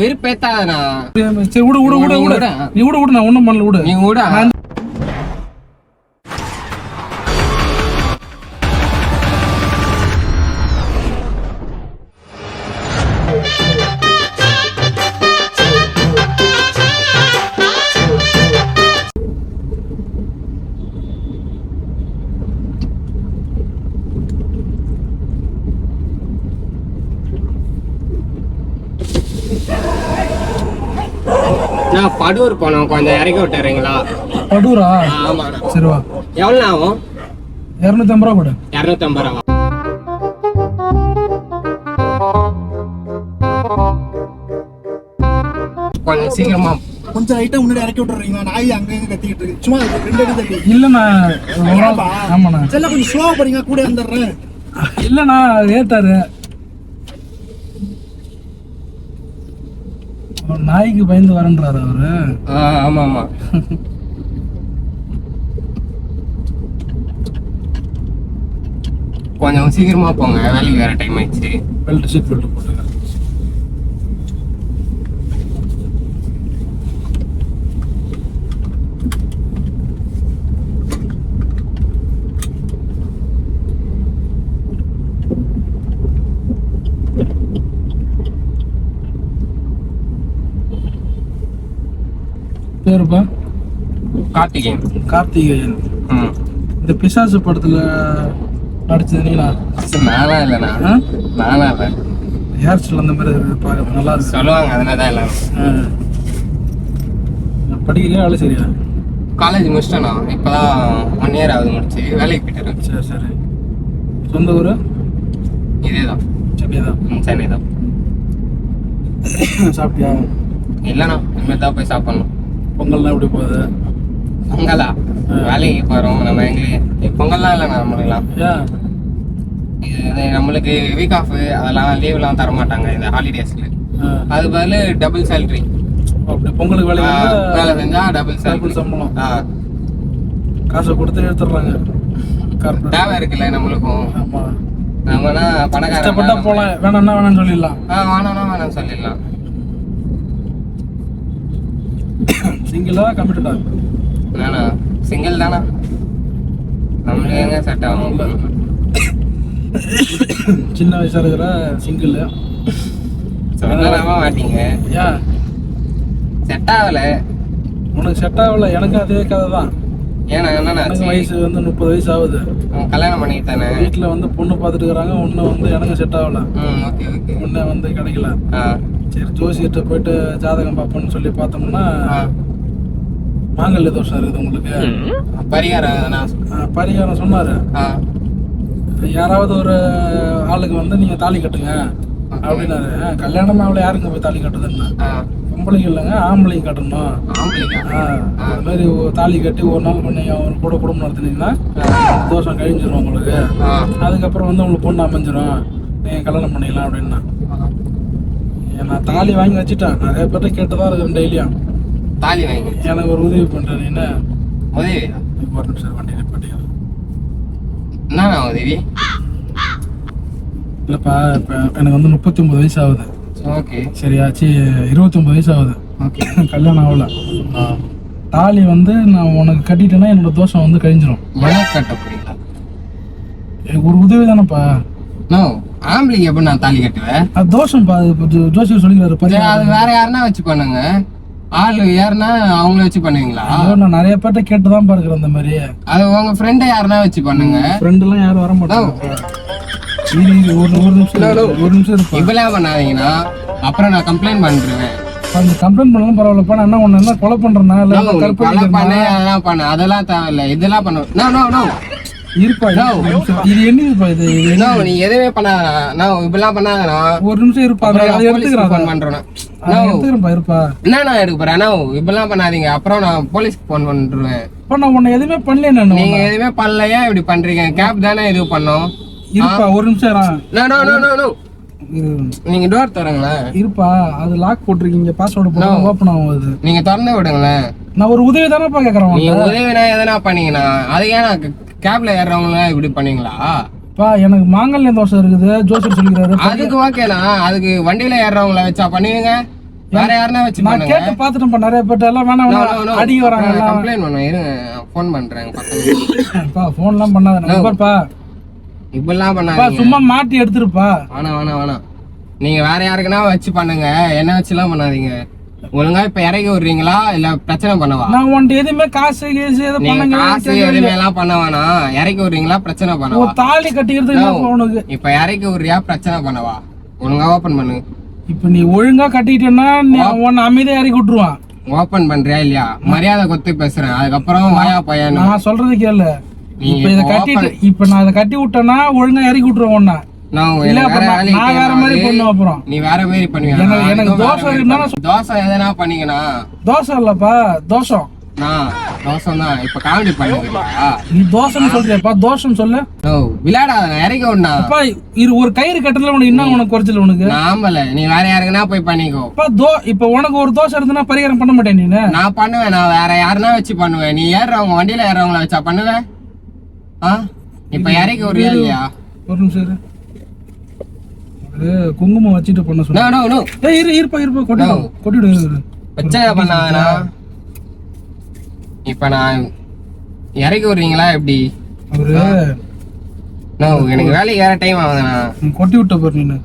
வெறுப்பேத்தாதண்ணா சரி விடு விடு விடு விடு விடு. நீ விடு விடு நான் ஒண்ணும் பண்ணல விடு. நீ கூட நான் படூர் போனோம் கொஞ்சம் இறக்கி விட்டுறீங்களா? படூரா? ஆமாண்ணா சரி வா. எவ்வளோ ஆகும்? இரநூத்தி ஐம்பது ரூபா கொடு இரநூத்தம்பது ரூபா. கொஞ்சம் சீக்கிரமா. கொஞ்சம் லைட்டா முன்னாடி இறக்கி விட்டுறீங்களா? நாய் அங்க கத்திக்கிட்டு இருக்கு. சும்மா ரெண்டு அடி தள்ளி இல்லண்ணா? ஆமாண்ணா. செல்ல கொஞ்சம் ஸ்லோவா போறீங்க கூட வந்துடுறேன் இல்லண்ணா ஏத்தாரு நாய்க்கு பயந்து வரன்றாரு அவரு. ஆமா ஆமா கொஞ்சம் சீக்கிரமா போங்க வேலைக்கு வேற டைம் ஆயிடுச்சு. பெல்ட் சீட் பெல்ட் போட்டுங்க பேருப்பா கார்த்திகேயன். கார்த்திகேயன். இந்த பிசாசு படத்துல நடிச்சது நீங்களா? நானா இல்லைண்ணா? நானா இல்லை. ஹேர் ஸ்டைல் அந்த மாதிரி பார்க்க நல்லா இருக்கு. சொல்லுவாங்க அதனால தான் எல்லாம். படிக்கிறியா வேலை சரியா காலேஜ் முடிச்சிட்டேண்ணா இப்போதான் ஒன் இயர் ஆகுது முடிச்சு. வேலைக்கு போயிட்டு சரி சரி. சொந்த ஊர்? இதே தான் சென்னை தான் சென்னை தான் சாப்பிட்டியா? இல்லைண்ணா இனிமேல் தான் போய் சாப்பிட்ணும். பொங்கல்லாம் எப்படி போகுது? பொங்கலா? வேலைக்கு போகிறோம் நம்ம எங்களுக்கு பொங்கல்லாம் இல்லைண்ணா நம்மளுக்குலாம் இது நம்மளுக்கு வீக் ஆஃப் அதெல்லாம் லீவ்லாம் தர மாட்டாங்க இந்த ஹாலிடேஸ்ல. அது பதில் டபுள் சேலரி பொங்கலுக்கு வேலை வேலை செஞ்சா டபுள் டபுள் சேலரி சம்பளம். காசை கொடுத்து எடுத்துடுறாங்க. தேவை இருக்குல்ல நம்மளுக்கும். நம்மனா பணக்காரன் போலாம். வேணாம்னா வேணாம்னு சொல்லிடலாம். ஆ வேணாம்னா வேணாம் சொல்லிடலாம். சிங்கிளா கமிட்டடா நானா? சிங்கிள் தானா? நம்மளுக்கு எங்க செட் ஆகும்? சின்ன வயசா இருக்கிற சிங்கிள் சொல்லலாமா மாட்டீங்க. ஏன் செட் ஆகல. உனக்கு செட் ஆகல எனக்கு அதே கதை தான். ஏன்னா எனக்கு வயசு வந்து முப்பது வயசு ஆகுது. கல்யாணம் பண்ணிட்டு தானே? வீட்டில் வந்து பொண்ணு பார்த்துட்டு இருக்கிறாங்க ஒன்று வந்து எனக்கு செட் ஆகல. ம் ஓகே ஓகே. ஒன்று வந்து கிடைக்கல. சரி ஜோசியிட்ட போயிட்டு ஜாதகம் பார்ப்போம்னு சொல்லி பார்த்தோம்னா மாங்கல்ய தோஷம் இருக்குது உங்களுக்கு. பரிகாரம் பரிகாரம் சொன்னாரு. யாராவது ஒரு ஆளுக்கு வந்து நீங்க தாலி கட்டுங்க அப்படின்னாரு. கல்யாணம் அவளை யாருங்க போய் தாலி கட்டுதுன்னா பொம்பளைங்க இல்லைங்க ஆம்பளைங்க கட்டணும். அது மாதிரி ஒரு தாலி கட்டி ஒரு நாள் பண்ணி அவர் கூட குடும்பம் நடத்துனீங்கன்னா தோஷம் கழிஞ்சிரும் உங்களுக்கு. அதுக்கப்புறம் வந்து உங்களுக்கு பொண்ணு அமைஞ்சிரும். நீங்க கல்யாணம் பண்ணிக்கலாம் அப்படின்னா. நான் தாலி வாங்கி வச்சுட்டேன் நிறைய பேர்ட்ட கேட்டுதான் இருக்கிறேன் டெய்லியும் தாலி வாங்கி எனக்கு ஒரு உதவி பண்றேன் நீ என்ன? உதவி? ஒரு நிமிஷம் வண்டி நிப்பாட்டியா என்னண்ணா உதவி? இல்லப்பா இப்போ எனக்கு வந்து முப்பத்தி ஒன்பது வயசு ஆகுது ஓகே. சரியாச்சு இருபத்தொம்பது வயசு ஆகுது ஓகே. கல்யாணம் ஆகல. தாலி வந்து நான் உனக்கு கட்டிட்டேன்னா என்னோட தோஷம் வந்து கழிஞ்சிரும். எனக்கு கட்ட புரியல ஒரு உதவி தானேப்பா. நோ ஆம்பளைக்கு எப்படி நான் தாலி கட்டுவேன் அது தோஷம்ப்பா அது இப்போ ஜோ- ஜோசியர் சொல்லிக்கிறாரு அது வேற யாருன்னா வச்சு பண்ணுங்க ஆள் யாருன்னா அவங்கள வச்சு பண்ணுவீங்களா நான் நிறைய பேர்ட்ட கேட்டு தான் பார்க்குறேன் அந்த மாதிரி. அது உங்க ஃப்ரெண்டை யாருன்னா வச்சு பண்ணுங்க ஃப்ரெண்டுலாம் யாரும் வர மாட்டாங்க. ஒரு ஒரு நிமிஷம் ஒரு நிமிஷம் இருப்பா. இப்பெல்லாம் பண்ணாதீங்கன்னா அப்புறம் நான் கம்ப்ளைண்ட் பண்ணிருவேன் அந்த கம்ப்ளைண்ட் பண்ணலாம் பரவாயில்லப்பா நான் என்ன ஒன்று என்ன கொலை பண்ணுறேன்னா இல்லை கொலை பண்ணு அதெல்லாம் பண்ணு அதெல்லாம் தேவையில்ல இதெல்லாம் பண்ண நோ நோ நோ இருப்பா. இது என்ன? நோ எதுவுமே பண்ணாதடா நான் இப்பெல்லாம் பண்ணாதடா ஒரு நிமிஷம் இருப்பா அதை எடுத்துக்கிறேன். ஃபோன். பண்றேன். எடுத்துக்கிறேன்ப்பா இருப்பா. என்ன நான் எடுக்க போறேன்? இப்பெல்லாம் பண்ணாதீங்க. அப்புறம் நான் போலீஸ்க்கு ஃபோன் இப்போ நான் உன்னை எதுவுமே பண்ணல நீங்க எதுவுமே பண்ணலையா? இப்படி பண்றீங்க. கேப் தானே இது பண்ணோம். இருப்பா ஒரு நிமிஷம். நீங்க டோர் திறங்களேன். இருப்பா அது லாக் போட்டிருக்கீங்க. பாஸ்வேர்டு போட்டு ஓப்பன் ஆகும் நீங்க திறந்து விடுங்களேன். நான் ஒரு உதவி தானேப்பா கேட்குறேன் நீங்க உதவினா எதனா பண்ணீங்கன்னா அதை ஏன் நான் கேப்ல ஏறுறவங்க இப்படி பண்ணீங்களா? பா எனக்கு மாங்கல்யம் தோசை இருக்குது ஜோசியர் சொல்லிக்கிறாரு. அதுக்கு ஓகேண்ணா அதுக்கு வண்டியில ஏறுறவங்கள வச்சா பண்ணுவீங்க? வேற யாருன்னா வச்சு நான் கேட்டு பார்த்துட்டேன்ப்பா நிறைய பேர்ட்ட. எல்லாம் வேணாம் அடிக்க வராங்க கம்ப்ளைண்ட் பண்ணுவேன் இருங்க ஃபோன் பண்றேன் பா ஃபோன்லாம் பண்ணாத நம்பர்ப்பா இப்படிலாம் பா பண்ணாதீங்க. சும்மா மாட்டி எடுத்துருப்பா. வேணாம் வேணாம் வேணாம். நீங்க வேற யாருக்குன்னா வச்சு பண்ணுங்க என்ன வச்சுலாம் பண்ணாதீங்க. ஒழுங்கா இப்ப இறக்கி விடுறீங்களா இல்ல பிரச்சனை பண்ணவா? நான் உன்ட்டு எதுவுமே காசு கேசு எது நீங்க காசு எதுவுமே எல்லாம் பண்ண வேணாம் இறக்கி விடுறீங்களா பிரச்சனை பண்ணவா? தாலி கட்டிக்கிறதுக்கு உனக்கு? இப்ப இறக்கி விடுறியா பிரச்சனை பண்ணவா? ஒழுங்கா ஓபன் பண்ணு. இப்ப நீ ஒழுங்கா கட்டிக்கிட்டேன்னா நீ உன்னை அமைதியா இறக்கி விட்டுருவான். ஓபன் பண்றியா இல்லையா? மரியாதை கொத்து பேசுறேன். அதுக்கப்புறம் வாயா பையன் நான் சொல்றது கேளு. இப்ப இத கட்டிட்டு இப்ப நான் இத கட்டி விட்டேன்னா ஒழுங்கா இறக்கி விட்டுருவேன் உன்னை. நீ வேற மாதிரி பண்ணுவியா? எனக்கு- தோசை. தோசை எதனா பண்ணீங்கன்னா தோசை இல்லப்பா தோஷம் நான் தோசை தான் இப்ப காமெடி பண்ணுவீங்களா நீ தோசைன்னு சொல்றியாப்பா? தோஷம் சொல்லு. ஓ விளையாடாத இறக்கி விடனா அப்பா இரு ஒரு கயிறு கட்டுறதுல உனக்கு என்ன உனக்கு குறைச்சல் உனக்கு. நான் ஆம்பல நீ வேற யாருக்குன்னா போய் பண்ணிக்கோ. அப்பா தோ இப்ப உனக்கு ஒரு தோசை இருந்துன்னா பரிகாரம் பண்ண மாட்டேன் நீனு. நான் பண்ணுவேன் நான் வேற யாருன்னா வச்சு பண்ணுவேன். நீ ஏறுறவங்க வண்டியில ஏறுறவங்கள வச்சா பண்ணுவேன் ஆ? இப்ப இறக்கி விடுறியா இல்லையா? ஒரு நிமிஷம் அது குங்குமம் வச்சுட்டு பண்ண நோ சொன்ன நோ நோ. இரு இருப்பா இருப்பா கொட்டிடு No. கொட்டிடு இரு. பிரச்சனை பண்ணாதனா இப்ப நான் இறக்கி விடுறீங்களா எப்படி? அவரு நோ எனக்கு வேலைக்கு வேற டைம் ஆகுதுண்ணா. நீ கொட்டி விட்ட பாரு நீனு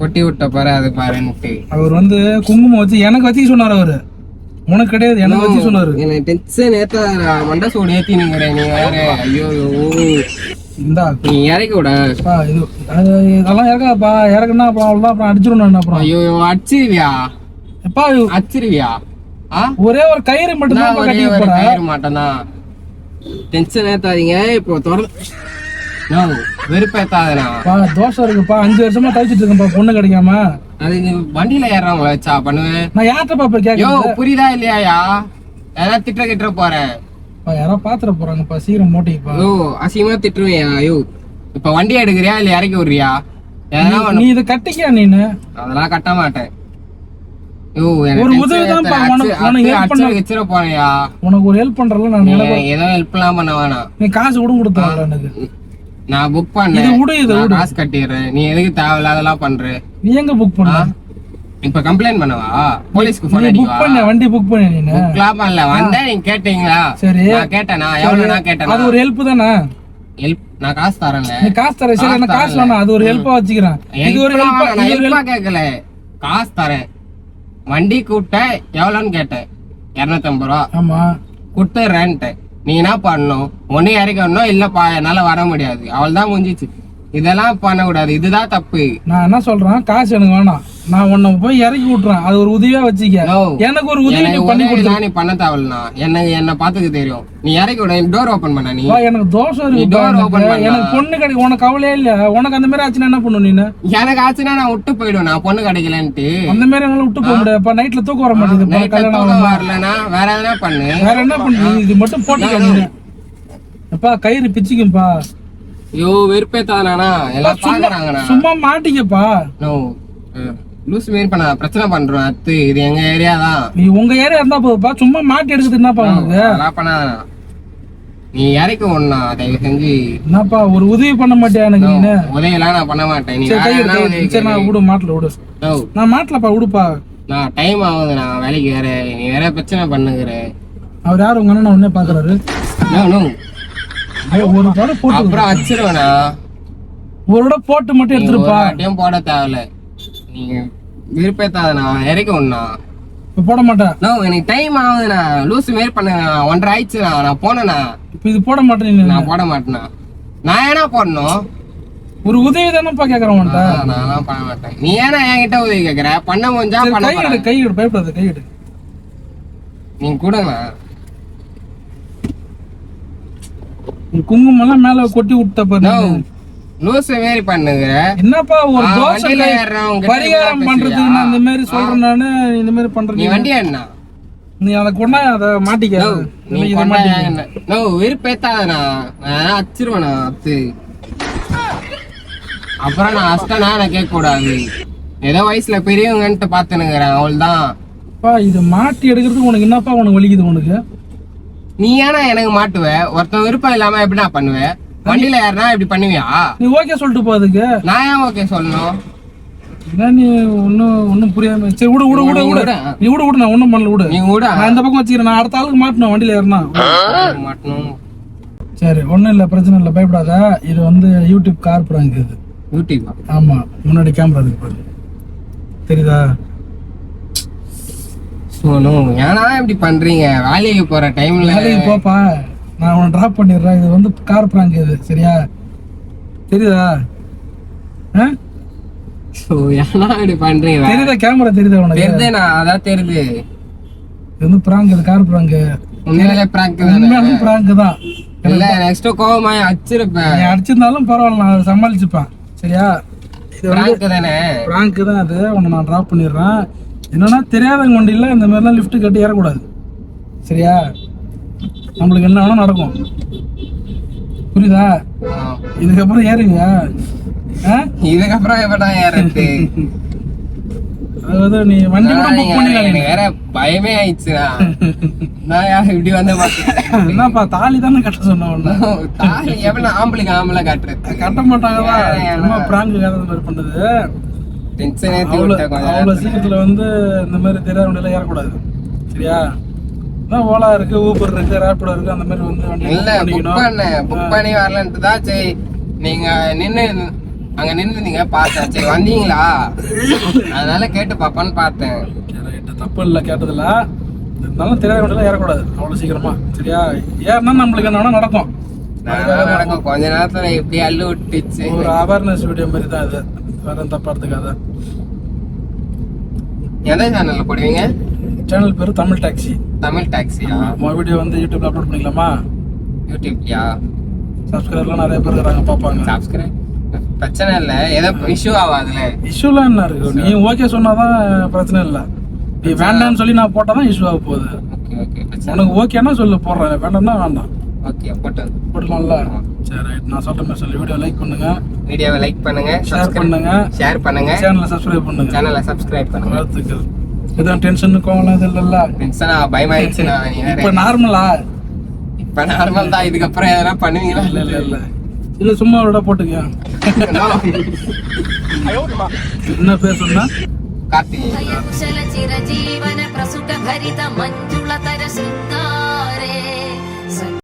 கொட்டி விட்ட பாரு அது பாருன்ட்டு. அவர் வந்து குங்குமம் வச்சு எனக்கு வச்சுக்க சொன்னார் அவரு. உனக்கு கிடையாது எனக்கு வச்சு சொன்னாரு. எனக்கு டென்ஷன் ஏத்த மண்டை சூடு ஏத்தி நிக்கிறேன் நீ வேற. ஐயோ. இந்தா. நீ இறக்கி விட. இது இதெல்லாம் இறக்காப்பா இறக்குனா அப்புறம் அவ்வளோதான் அப்புறம் அப்புறம். ஐயோ அடிச்சிருவியா? எப்பா அடிச்சிருவியா? ஆ? ஒரே ஒரு கயிறு மட்டும் தான் ஒரே கட்டி ஒரு போறேன். கயிறு மாட்டேனா? டென்ஷன் ஏத்தாதீங்க இப்போ தொடர்ந்து வெறுப்பேத்தாதனா தோசை இருக்குப்பா அஞ்சு வருஷமா தவிச்சிட்டு இருக்கேன்ப்பா பொண்ணு கிடைக்காம. அது வண்டியில ஏறவங்கள வச்சா பண்ணுவேன். நான் யார்கிட்ட போய் யோ கேட்கறேன் புரியுதா இல்லையாயா? ஏதாவது திட்ட கிட்ட போறேன். யாரோ பாத்திர போறாங்கப்பா சீக்கிரம் மோட்டிப்பா யோ அசிங்கமா திட்டுருவியா யோ இப்ப வண்டி எடுக்கிறியா இல்ல இறக்கி விடுறியா? நீ இதை கட்டிக்க நீனு. அதெல்லாம் கட்ட மாட்டேன். ஒரு பண்ண- வச்சிட போறியா? உனக்கு ஒரு ஹெல்ப் பண்றல நான் ஏதோ ஹெல்ப் எல்லாம் பண்ண வேணாம். நீ காசு கூட கொடுத்தாங்க எனக்கு. நான் புக் இது பண்ணேன் விடு இது காசு கட்டிடுறேன். நீ எதுக்கு தேவையில்லாதெல்லாம் பண்ற? நீ எங்க புக் பண்ண? இப்ப கம்ப்ளைண்ட் பண்ணவா? போலீஸ்க்கு நீ போன் புக் பண்ண வண்டி புக் பண்ண நீனு. புக்லாம் பண்ணல வந்தேன் நீங்க கேட்டீங்களா? சரி. நான் கேட்டேனா? எவ்வளவு நான் கேட்டேனா? அது ஒரு ஹெல்ப் தானே? ஹெல்ப் நான் காசு தரேன்ல. நீ காசு தர சரி எனக்கு காசு வேணாம் அது ஒரு ஹெல்ப்பா வச்சுக்கிறேன். இது ஒரு ஹெல்ப்பா நான் ஹெல்ப்பா கேட்கல காசு தரேன். வண்டி கூப்பிட்டேன் எவ்வளோன்னு கேட்டேன். இரநூத்தம்பது ரூபா. ஆமா. கொடுத்துட்றேன்ட்டேன் நீ என்ன பண்ணணும்? ஒண்ணு இறக்கணும் இல்லப்பா என்னால வர முடியாது. அவள் தான் முடிஞ்சிச்சு இதெல்லாம் பண்ணக்கூடாது. இதுதான் தப்பு. நான் என்ன சொல்றேன்? காசு எனக்கு வேணாம். நான் உன்னை போய் இறக்கி விட்டுறேன். அது ஒரு உதவியா வச்சுக்க. எனக்கு ஒரு உதவி நீ பண்ணி கொடு உதவிலாம் நீ பண்ண தேவையில்லண்ணா எனக்கு என்ன பாத்துக்க தெரியும். நீ இறக்கி விட டோர் ஓபன் பண்ண நீ. எனக்கு தோசை நீ இருக்கு door open பண்ணா. எனக்கு பொண்ணு கிடைக்கும் உனக்கு கவலையே இல்ல. உனக்கு அந்த மாதிரி ஆச்சுன்னா என்ன பண்ணும் நீனு எனக்கு ஆச்சுன்னா நான் விட்டு போயிடுவேன் நான் பொண்ணு கிடைக்கலன்ட்டு. அந்த மாதிரி என்னால விட்டு போக முடியாதுப்பா நைட்ல தூக்கம் வர மாட்டேங்குது. கல்யாணம். வரலனா வேற எதனா பண்ணு. வேற என்ன பண்ணு? நீ இது மட்டும் நீனு அப்பா கயிறு பிச்சுக்கும்பா. ஐயோ வெறுப்பேத்தானா எல்லாம் சும்மா மாட்டிக்கப்பா. நோ லூஸ் மாரி பண்ண பிரச்சனை பண்றோம் அத்து இது எங்க ஏரியா தான். நீ உங்க ஏரியா இருந்தா போதுப்பா சும்மா மாட்டி எடுக்குது என்னப்பா உனக்கு அதெல்லாம் நீ இறக்கி ஒண்ணா தயவு செஞ்சு. என்னப்பா ஒரு உதவி பண்ண மாட்டியா எனக்கு நீனு? உதவியெல்லாம் நான் பண்ண மாட்டேன். நீ சரி நான். விடு மாட்டல விடு. நான் மாட்டலப்பா விடுப்பா. நான் டைம் ஆகுது நான் வேலைக்கு வேற நீ வேற பிரச்சனை பண்ணுகிற. அவர் யார் உங்க அண்ணன் உடனே பாக்குறாரு? நோ நோ ஒரு தடவை போட்டு அப்புறம் வச்சிருவேண்ணா. ஒரு தடவை போட்டு மட்டும் நீ எடுத்துருப்பா. போட தேவையில்ல. நீங்க விருப்பத்தாதண்ணா இறக்கி ஒண்ணா இப்ப போட மாட்டேன். எனக்கு டைம் ஆகுதுண்ணா. லூஸ் மாரி பண்ணுங்க ஒன்றரை ஆயிடுச்சுண்ணா. நான் போனேண்ணா. இப்ப இது போட மாட்டேன் நான் போட மாட்டேண்ணா. நான் ஏன்னா போடணும்? ஒரு உதவி தானேப்பா கேக்குறேன் நான்லாம் பண்ண மாட்டேன். நீ ஏன்னா என்கிட்ட உதவி கேக்குற? பண்ண முடிஞ்சா பண்ண கை எடு. கை எடு பயப்படாத கை எடு. நீங்க கொடுங்கண்ணா நீ குங்குமம் எல்லாம் மேல கொட்டி விட்ட. லூஸ் மாரி பண்ணுகிற என்னப்பா ஒரு தோசை பரிகாரம் பண்றதுக்கு? நான் இந்த மாதிரி சொல்றேன் நானு இந்த மாதிரி நீ பண்றேன் வண்டி என்ன நீ அதை கொண்டா அதை மாட்டிக்க. நீ இதை மாட்டிக்க. நோ விருப்பேத்தாதண்ணா நான் அச்சிருவேண்ணா அத்து. அப்புறம் நான் அஸ்டனா நான் கேட்க கூடாது ஏதோ வயசுல பெரியவங்கன்ட்டு பாத்துனுங்கிறேன் அவள்தான். அப்பா இது மாட்டி எடுக்கிறதுக்கு உனக்கு என்னப்பா உனக்கு வலிக்குது உனக்கு? நீ ஏன்னா எனக்கு மாட்டுவ. ஒருத்தன் விருப்பம் இல்லாம எப்படி நான் பண்ணுவேன் வண்டியில யாருனா இப்படி பண்ணுவியா? நீ ஓகே சொல்லிட்டு போ அதுக்கு. நான் ஏன் ஓகே சொல்லணும்? என்ன நீ ஒன்னும் ஒன்னும் புரியாம சரி விடு விடு விடு விடு. விடு. நீ விடு விடு நான் பண்ணல விடு. நீ கூட நான் இந்த பக்கம் வச்சுக்கிறேன். நான் அடுத்த ஆளுக்கு மாட்டணும் வண்டியில ஏறினா. மாட்டணும். சரி ஒன்றும் இல்லை பிரச்சனை இல்லை பயப்படாத. இது வந்து யூடியூப் கார் ப்ராங்க் இது. யூடியூபா ஆமா முன்னாடி கேமரா இருக்கு பாரு. தெரியுதா? ஏன்னா இப்படி பண்றீங்க? வேலைக்கு போற டைம்ல வேலைக்கு போப்பா. நான் உன்னை ட்ராப் பண்ணிடுறேன். இது வந்து கார் ப்ராங்க் இது சரியா? தெரியுதா? ஆ? சோ ஏன்னா இப்படி தெரியுதா? கேமரா தெரியுதா உனக்கு? தெரியுது நான் அதான் தெரியுது. இது வந்து ப்ராங்க் இது கார் ப்ராங்க் உண்மையிலே பிராங்க் தானே? உண்மையான ப்ராங்க் தான். இல்ல நெக்ஸ்ட் கோவமாய் அச்சிருப்பேன் நீ அடிச்சிருந்தாலும் பரவாயில்ல நான் அதை சமாளிச்சுப்பேன். சரியா? இது வந்து பிராங்க் தானே? ப்ராங்க் தான் அது. உன்னை நான் ட்ராப் பண்ணிடுறேன். என்னன்னா தெரியாதவங்க வண்டியில் இந்த மாதிரிலாம் லிஃப்ட் கட்டி ஏறக்கூடாது. சரியா? நம்மளுக்கு என்ன வேணா நடக்கும். புரியுதா. இதுக்கப்புறம் ஏறுவியா? ஆ? இதுக்கப்புறம் எப்படா ஏறது அதாவது நீ வண்டி கூட புக் எனக்கு வேற பயமே ஆயிடுச்சுடா. நான் இப்படி வந்து என்னப்பா தாலி தானே கட்ட சொன்ன தாலி எவன ஆம்பளைக்கு ஆம்பளை காட்டுறது? கட்ட மாட்டாங்களா சும்மா ப்ராங்க் கதை மாதிரி பண்ணுறது டென்ஷனே அவ்வளோ சீக்கிரத்தில் வந்து இந்த மாதிரி தெரியாத ஏறக்கூடாது. சரியா? அதான் ஓலா இருக்கு ஊபர் இருக்கு ரேப்பிடோ இருக்கு அந்த மாதிரி வந்து இல்ல புக் பண்ணேன் புக் பண்ணி வரலன்ட்டு தான் சரி. நீங்க நின்னு அங்க நின்னுருந்தீங்க பார்த்தேன். சரி வந்தீங்களா? அதனால கேட்டு பாப்பான்னு பார்த்தேன். தப்பு இல்லை கேட்டதில்ல. இருந்தாலும் தெரியாத வண்டியில் ஏறக்கூடாது அவ்வளோ சீக்கிரமா. சரியா? ஏறினா நம்மளுக்கு என்ன நடக்கும். நடக்கும். கொஞ்ச நேரத்துல இப்படி அள்ளு விட்டுச்சு. ஒரு அவேர்னஸ் வீடியோ மாதிரி தான் இது. வேற தப்பா எடுத்துக்காத எந்த சேனல்ல போடுவீங்க? சேனல் பேர் தமிழ் டாக்ஸி. தமிழ் டாக்ஸியா? வீடியோ வந்து யூடியூப்ல அப்லோட் பண்ணிக்கலாமா? யூடியூப்லயா? சப்ஸ்கிரைபர்லாம் நிறைய பேர் இருக்கிறாங்க பார்ப்பாங்க. சப்ஸ்கிரைப் பிரச்சனை இல்ல. ஏதோ இஷ்யூ ஆகாதுல இஷ்யூலாம் என்ன இருக்கு? நீ ஓகே சொன்னாதான் பிரச்சனை இல்லை. நீ வேண்டாம்னு சொல்லி நான் போட்டாதான் இஷ்யூ ஆக போகுது. உனக்கு ஓகேன்னா சொல்லு போடுறேன். வேண்டாம்னா வேண்டாம். ஓகே போட்டு. போட்டுக்கலாம்ல? சரி ரைட் நான் சொல்ற மாதிரி சொல்லி. வீடியோ லைக் பண்ணுங்க. வீடியோவை லைக் பண்ணுங்க. ஷேர் பண்ணுங்க. ஷேர் பண்ணுங்க. சேனலை சப்ஸ்கிரைப் பண்ணுங்க. சேனலை சப்ஸ்கிரைப் பண்ணுங்க. வாழ்த்துக்கள். எதுவும் டென்ஷன் கோவலாம் இது இல்லைல்ல. டென்ஷனா நீ வேற. இப்போ நார்மலா இப்ப நார்மல் தான் இதுக்கப்புறம் எதனா பண்ணுவீங்களா? இல்ல இல்ல இல்ல. இல்ல சும்மா விட போட்டுக்க என்ன பேர் சொன்னா? கார்த்திகை